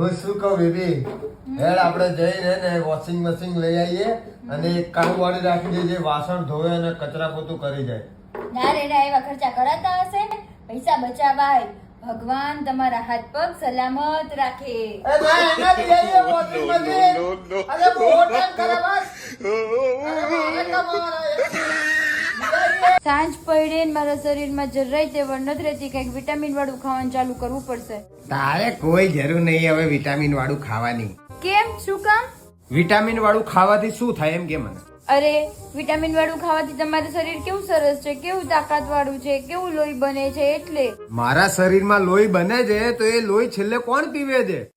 હું શું કહું બેબી હેડ આપણે જઈને ને વોશિંગ મશીન લઈ આવીએ અને એક કામ વાળી રાખી દેજે વાસણ ધોવે અને કચરા પોતું કરી જાય. ના રે ના એવા ખર્ચા કરાતા હશે પૈસા બચાવાય. ભગવાન તમારા હાથ પગ સલામત રાખે. અરે ના એના આવીએ washing machine. અરે બહુ ટાઈમ આ. અરે કમાવાના છે. લઈ આવીએ. સાંજ પડે ને મારા શરીરમાં જરાય તેવડ નથી રહેતી કંઈક વિટામિન વાળું ખાવાનું ચાલુ કરવું પડશે. તારે કોઈ જરૂર નહીં હવે વિટામિન વાળું ખાવાની. કેમ? શું કામ? વિટામિન વાળું ખાવાથી શું થાય એમ કે મને? અરે વિટામિન વાળું ખાવાથી તમારું શરીર કેવું સરસ છે કેવું તાકાત વાળું છે કેવું લોહી બને છે એટલે. મારા શરીરમાં લોહી બને છે તો એ લોહી છેલ્લે કોણ પીવે છે?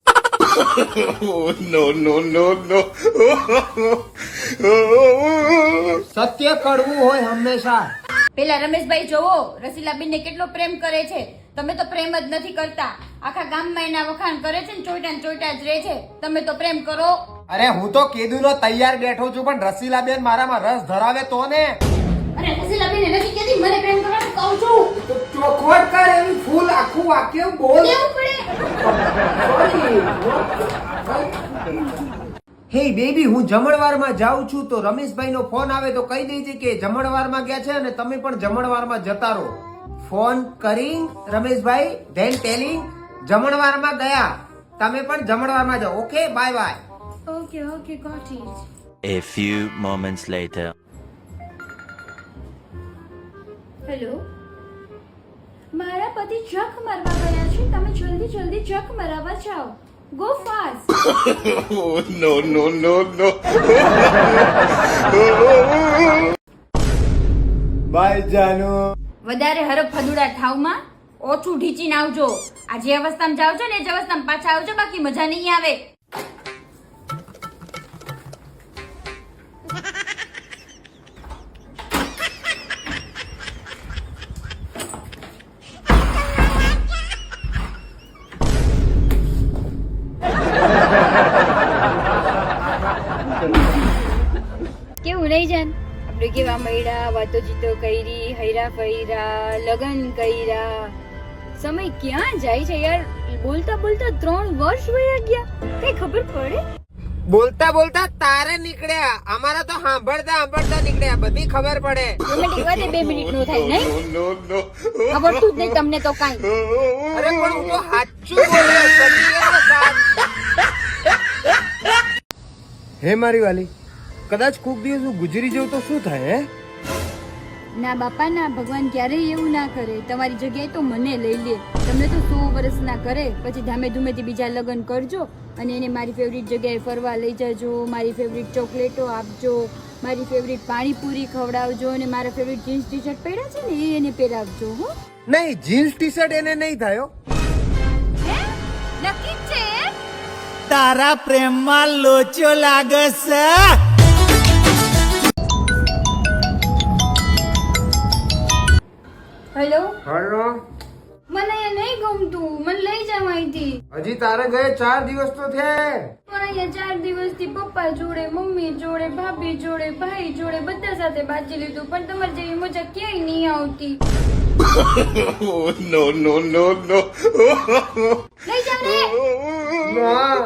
સત્ય કડવું હોય હંમેશા. પેલા રમેશભાઈ જોવો રસીલાબેન ને કેટલો પ્રેમ કરે છે. તમે તો પ્રેમ જ નથી કરતા. આખા ગામમાં એના વખાણ કરે છે ને ચોઈટા ચોઈટા જ રહે છે. તમે તો પ્રેમ કરો. અરે હું તો કેદુનો તૈયાર બેઠો છું પણ રસીલાબેન મારામાં રસ ધરાવે તો ને. અરે રસીલાબેન નથી કહેતી મને પ્રેમ કરવાનું કહું છું. ચોખવટ કર એવી ફૂલ આખું વાક્ય બોલ. પડે? હે બેબી હું જમણવારમાં જાઉં છું તો રમેશભાઈનો ફોન આવે તો કહી દેજે કે જમણવારમાં ગયા છે અને તમે પણ જમણવારમાં જતા રહો. ફોન કરી રમેશભાઈ ધેન ટેલિંગ જમણવારમાં ગયા. તમે પણ જમણવારમાં જાઓ. Okay bye bye okay okay got it A few moments later. Hello મારા પતિ જખ મારવા ગયા છે. તમે જલ્દી જલ્દી જખ મરાવવા જાઓ. Go no. બાય જાનુ વધારે હરફ ફદુડા ઓછું ઓછું ઢીચીને આવજો. આ જે અવસ્થામાં જાવ છો ને એ જ અવસ્થામાં પાછા આવજો બાકી મજા નહીં આવે. કેવું જાય ને. આપણે કેવા મળ્યા વાતો જીતો કરી હૈરા ફૈરા લગન કર્યા. સમય ક્યાં જાય છે યાર? બોલતા બોલતા ત્રણ વર્ષ વયા ગયા. કઈ ખબર પડે? બોલતા બોલતા તારે નીકળ્યા. અમારા તો સાંભળતા સાંભળતા નીકળ્યા. બધી ખબર પડે. વાતે બે મિનિટનું થાય નહીં? ખબર તું જ નહીં તમને તો કાંઈ. અરે પણ હું તો સાચું બોલ્યો હે મારી વાલી કદાચ કોઈક દિવસ હું ગુજરી જાઉં તો શું થાય હે? ના બાપા ના ભગવાન ક્યારેય એવું ના કરે. તમારી જગ્યાએ તો મને લઈ લે. તમને તો સો વર્ષ ના કરે. પછી ધામે ધૂમેથી બીજા લગ્ન કરજો અને એને મારી ફેવરિટ જગ્યાએ ફરવા લઈ જજો મારી ફેવરિટ ચોકલેટો આપજો મારી ફેવરિટ પાણીપુરી ખવડાવજો અને મારા ફેવરિટ જીન્સ ટી શર્ટ પહેર્યા છે ને એ એને પહેરાવજો હો. નહીં જીન્સ ટી શર્ટ એને નહીં થયો તારા પ્રેમમાં લોચો લાગે છે હેલો. મને અહીંયા નહીં ગમતું. મને લઈ જાવ અહીંથી. હજી તારે ગયે ચાર દિવસ તો થયા પણ અહીંયા ચાર દિવસથી પપ્પા જોડે મમ્મી જોડે ભાભી જોડે ભાઈ જોડે બધા સાથે બાજી લીધું. પણ તમારી જેવી મજા ક્યાંય નહીં આવતી. લઈ જાવ ને ના.